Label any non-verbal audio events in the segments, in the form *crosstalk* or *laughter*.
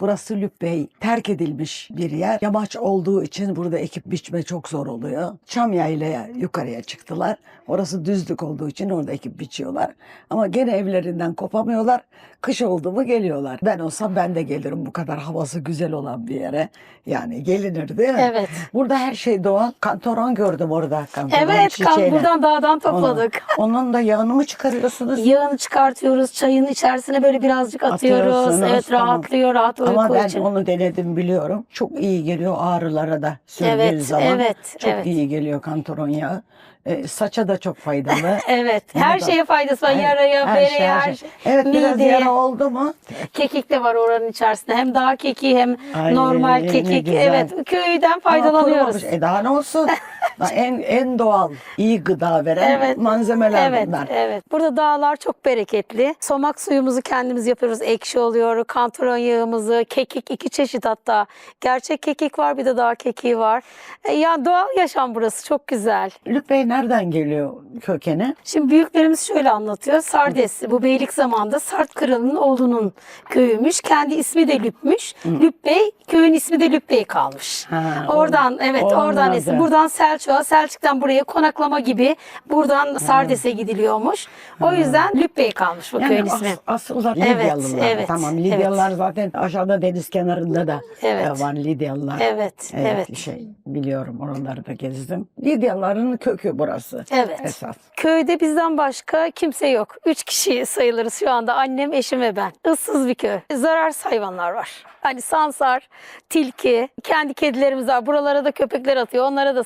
Burası Lübbey. Terk edilmiş bir yer. Yamaç olduğu için burada ekip biçme çok zor oluyor. Çam yaylaya yukarıya çıktılar. Orası düzlük olduğu için orada ekip biçiyorlar. Ama gene evlerinden kopamıyorlar. Kış oldu mu geliyorlar. Ben olsam ben de gelirim bu kadar havası güzel olan bir yere. Yani gelinir değil mi? Evet. Burada her şey doğal. Kantoron gördüm orada. Kantoron Evet, kan, çiçeğini. buradan dağdan topladık. Onun, onun da yağını mı çıkarıyorsunuz? Yağını çıkartıyoruz, çayın içerisine böyle birazcık atıyoruz. Evet, tamam. rahatlıyor, rahat uyku Ama ben için. onu denedim biliyorum. Çok iyi geliyor ağrılara da sürdüğü Evet, zaman. evet, çok evet. iyi geliyor kantaron yağı. E, saça da çok faydalı. *laughs* Evet, Bunu her da- şeye faydası var. Yaraya, Her bereye, şey, her her şey. Evet biraz mideye. yara oldu mu? Kekik de var oranın içerisinde. Hem dağ kekiği hem Ay, normal kekik. Evet, köyden Ama faydalanıyoruz. kurumamış. E daha ne olsun? *laughs* En, en doğal, iyi gıda veren Evet. malzemeler Evet, bunlar. evet. Burada dağlar çok bereketli. Somak suyumuzu kendimiz yapıyoruz. Ekşi oluyor. Kantaron yağımızı, kekik iki çeşit hatta. Gerçek kekik var, bir de dağ kekiği var. E, ya doğal yaşam burası çok güzel. Lübey nereden geliyor kökeni? Şimdi büyüklerimiz şöyle anlatıyor. Sardes bu beylik zamanında Sart kralının oğlunun köyüymüş. Kendi ismi de Lübmüş. Lübbey köyün ismi de Lübbey kalmış. Ha, oradan evet oradan isim. da. Buradan Selçuk'a, Selçuk'tan buraya konaklama gibi buradan Sardes'e gidiliyormuş. O yüzden Lübbey kalmış bu köyün Yani ismi. as, asıllar Evet, Lidyalılar. evet, tamam Lidyalılar zaten aşağıda deniz kenarında da Evet. e, var Lidyalılar. Evet, evet. Şey biliyorum oraları da gezdim. Lidyalıların kökü burası. Evet. Esas. Köyde bizden başka kimse yok. Üç kişi sayılırız şu anda. Annem, eşim ve ben. Issız bir köy. Zararsız hayvanlar var. Hani sansar, tilki, kendi kedilerimiz var. Buralara da köpekler atıyor. Onlara da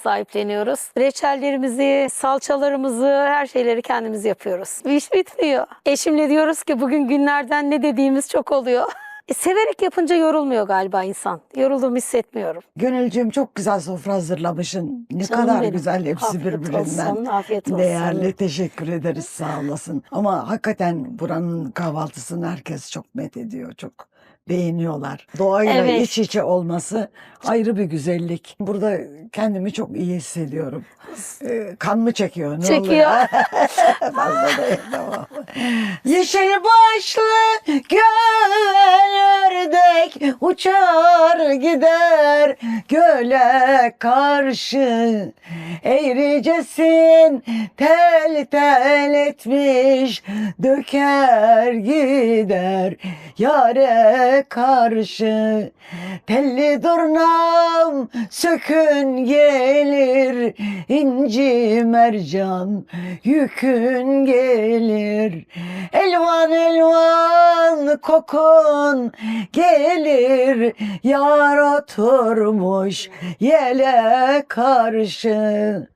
sahipleniyoruz. Reçellerimizi, salçalarımızı, her şeyleri kendimiz yapıyoruz. İş bitmiyor. Eşimle diyoruz ki bugün günlerden ne dediğimiz çok oluyor. *laughs* E, severek yapınca yorulmuyor galiba insan. Yorulduğumu hissetmiyorum. Gönülcüğüm çok güzel sofra hazırlamışsın. Ne Canım kadar benim. güzel hepsi Afiyet birbirinden. olsun, afiyet olsun. Değerli teşekkür ederiz sağ olasın. Ama hakikaten buranın kahvaltısını herkes çok met ediyor. Çok beğeniyorlar. Doğayla Evet. iç içe olması ayrı bir güzellik. Burada kendimi çok iyi hissediyorum. Ee, kan mı çekiyor? Ne Çekiyor. oluyor? *laughs* Fazla değil tamam. Yeşil başlı göl ördek uçar gider göle karşı. Eğricesin tel tel etmiş döker gider yare karşı. Telli durnam sökün gelir inci mercan yükün gelir elvan elvan kokun gelir. Yar oturmuş yele karşı.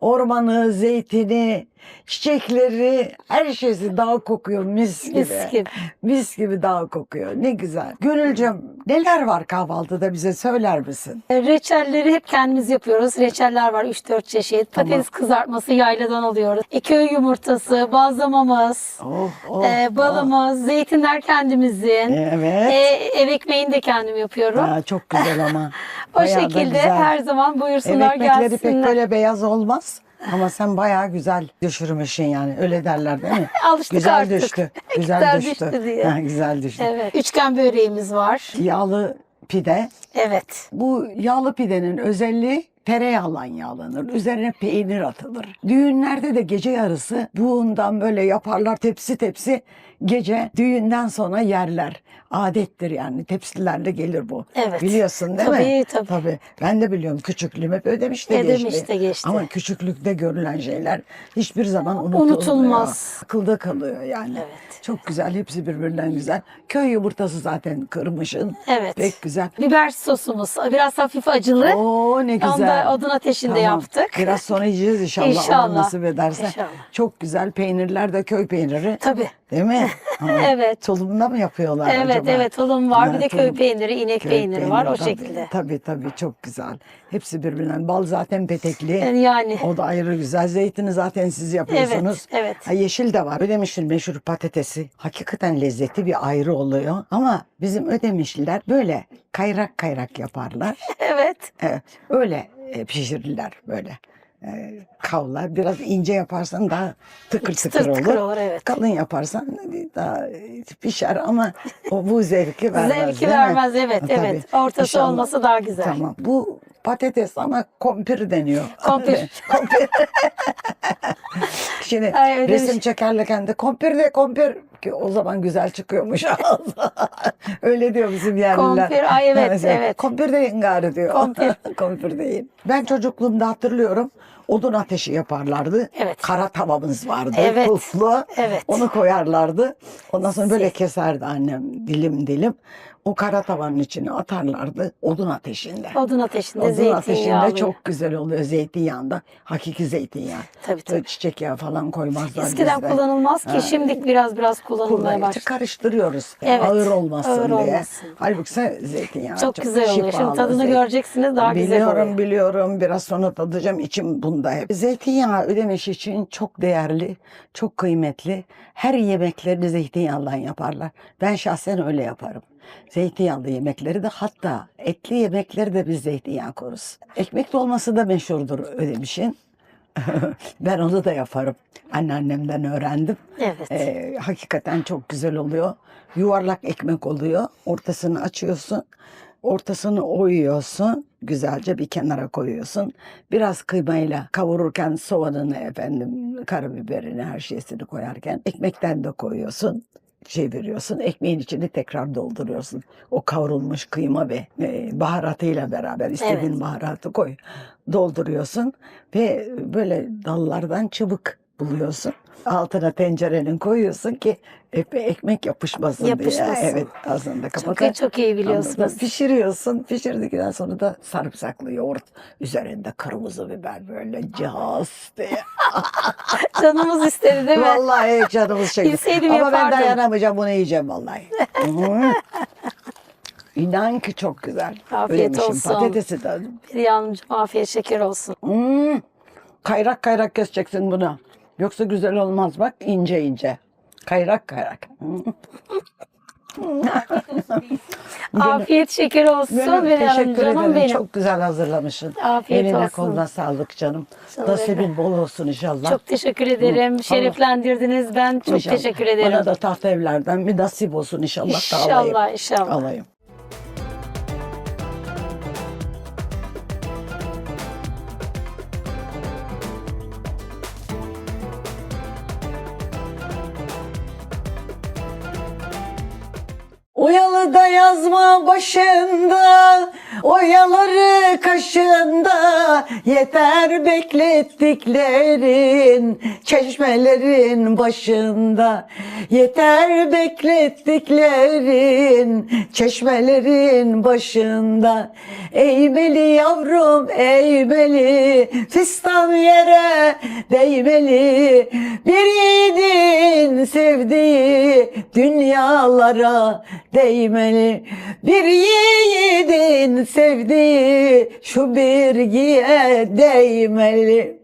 Ormanı zeytini çiçekleri her şeysi dağ kokuyor mis gibi. Mis gibi. Mis gibi dağ kokuyor. Ne güzel. Gönülcüm neler var kahvaltıda bize söyler misin? E, Reçelleri hep kendimiz yapıyoruz. Reçeller var 3-4 çeşit. Tamam. Patates kızartması yayladan alıyoruz. E, köy yumurtası, bazlamamız, Oh, oh, e, balımız, zeytinler kendimizin. oh. Evet. E, ev ekmeğini de kendim yapıyorum. Ha, çok güzel ama. *laughs* o Bayağı da şekilde güzel. her zaman Ev buyursunlar ekmekleri pek gelsinler. böyle beyaz olmaz. Ama sen bayağı güzel düşürmüşsün yani. Öyle derler değil mi? *laughs* Alıştık güzel artık. düştü. *laughs* Güzel, Güzel düştü. düştü diye. *laughs* Ha, güzel düştü. Evet. Üçgen böreğimiz var. Yağlı pide. Evet. Bu yağlı pidenin özelliği tereyağla yağlanır. Üzerine peynir atılır. Düğünlerde de gece yarısı buğundan böyle yaparlar tepsi tepsi. Gece düğünden sonra yerler. Adettir yani tepsilerle gelir bu. Evet. Biliyorsun değil mi? Tabii, tabii. Ben de biliyorum küçüklüğüm hep ödemiş de Ödemiş geçti. de geçti. Ama küçüklükte görülen şeyler hiçbir zaman unutulmuyor. Unutulmaz. Akılda kalıyor yani. Evet. Çok güzel. Hepsi birbirinden güzel. Köy yumurtası zaten kırmışın. Evet. Pek güzel. Biber sosumuz biraz hafif acılı. Oo ne güzel. Da odun ateşinde Tamam. yaptık. Biraz sonra yiyeceğiz inşallah. Allah İnşallah. nasip ederse. İnşallah. Çok güzel peynirler de köy peyniri. Tabii. Değil mi? *laughs* Evet. Tulumda mı yapıyorlar Evet acaba? evet tulum var. Ha, bir de köy peyniri, inek Köy peyniri var o tabii, şekilde. Tabii tabii çok güzel. Hepsi birbirinden. Bal zaten petekli. Yani O da ayrı güzel. Zeytini zaten siz yapıyorsunuz. Evet, evet. Ha, yeşil de var. Ödemiş'in meşhur patatesi. Hakikaten lezzeti bir ayrı oluyor. Ama bizim Ödemişliler böyle kayrak kayrak yaparlar. *laughs* evet. Evet, öyle e, pişirirler böyle. E, kavlar. Biraz ince yaparsan daha tıkır tıkır, Tıkır olur. tıkır olur, evet. Kalın yaparsan daha pişer ama o bu zevki vermez. Zevki vermez evet Ha, evet. Ortası İnşallah. olması daha güzel. Tamam. Bu patates ama kompir deniyor. Kompir. kompir. *laughs* Şimdi Ay, öyle resim şey. çekerken de kompir de kompir ki o zaman güzel çıkıyormuş. *laughs* Öyle diyor bizim yerliler. Kompir, ay evet, Mesela, evet. Kompir deyin gari diyor. Kompir. *laughs* kompir deyin. Ben çocukluğumda hatırlıyorum. Odun ateşi yaparlardı. Evet. Kara tavamız vardı. Evet. Kulplu. Evet. Onu koyarlardı. Ondan sonra böyle keserdi annem dilim dilim. O kara tavanın içine atarlardı odun ateşinde. Odun ateşinde Odun zeytinyağı. ateşinde çok güzel oluyor zeytinyağında. Hakiki zeytinyağı. Tabii tabii. çiçek yağı falan koymazlar Eskiden bizde. kullanılmaz ki şimdi biraz biraz kullanılmaya Kullan- başladı. karıştırıyoruz. Evet, Ağır olmasın ağır diye. olmasın. Halbuki sen zeytinyağı Çok güzel oluyor. Şimdi şifalı tadını zeytin. göreceksiniz daha güzel biliyorum, oluyor. biliyorum. Biraz sonra tadacağım. İçim bunda hep. Zeytinyağı ödemiş için çok değerli, çok kıymetli. Her yemeklerini zeytinyağından yaparlar. Ben şahsen öyle yaparım. Zeytinyağlı yemekleri de hatta etli yemekleri de biz zeytinyağı koruz. Ekmek dolması da meşhurdur ödemişin. *laughs* ben onu da yaparım. Anneannemden öğrendim. Evet. Ee, hakikaten çok güzel oluyor. Yuvarlak ekmek oluyor. Ortasını açıyorsun. Ortasını oyuyorsun. Güzelce bir kenara koyuyorsun. Biraz kıymayla kavururken soğanını efendim karabiberini her şeysini koyarken ekmekten de koyuyorsun. Çeviriyorsun. Ekmeğin içini tekrar dolduruyorsun. O kavrulmuş kıyma ve e, baharatıyla beraber istediğin Evet. baharatı koy. Dolduruyorsun ve böyle dallardan çıbık buluyorsun. Altına tencerenin koyuyorsun ki ek- ekmek yapışmasın, Yapışmasın. diye. Evet ağzında Çok kapatın. iyi, çok iyi biliyorsunuz. Pişiriyorsun. Pişirdikten sonra da sarımsaklı yoğurt. Üzerinde kırmızı biber böyle caz diye. *laughs* Canımız istedi değil mi? Vallahi canımız çekti. Bilseydim Ama ben yapardım. dayanamayacağım bunu yiyeceğim vallahi. *laughs* İnan ki çok güzel. Afiyet Öyleymişim. olsun. Patatesi de. Bir yanımcım afiyet şeker olsun. Hmm. Kayrak kayrak keseceksin bunu. Yoksa güzel olmaz bak ince ince. Kayrak kayrak. *laughs* Afiyet şeker olsun. Bir teşekkür yanımcım ederim. benim. Çok güzel hazırlamışsın. Afiyet Eline olsun. koluna sağlık canım. Sana Nasibin bol olsun inşallah. Çok teşekkür ederim. Şereflendirdiniz. Ben çok İnşallah. teşekkür ederim. Bana da taht evlerden bir nasip olsun inşallah. da alayım. İnşallah, inşallah. Alayım. Oyalı da yazma başında, oyaları kaşında, yeter beklettiklerin, çeşmelerin başında. Yeter beklettiklerin, çeşmelerin başında. Eğmeli yavrum eğmeli, fistan yere değmeli. Bir yiğidin sevdiği dünyalara değmeli. Bir yiğidin sevdiği şu bilgiye değmeli.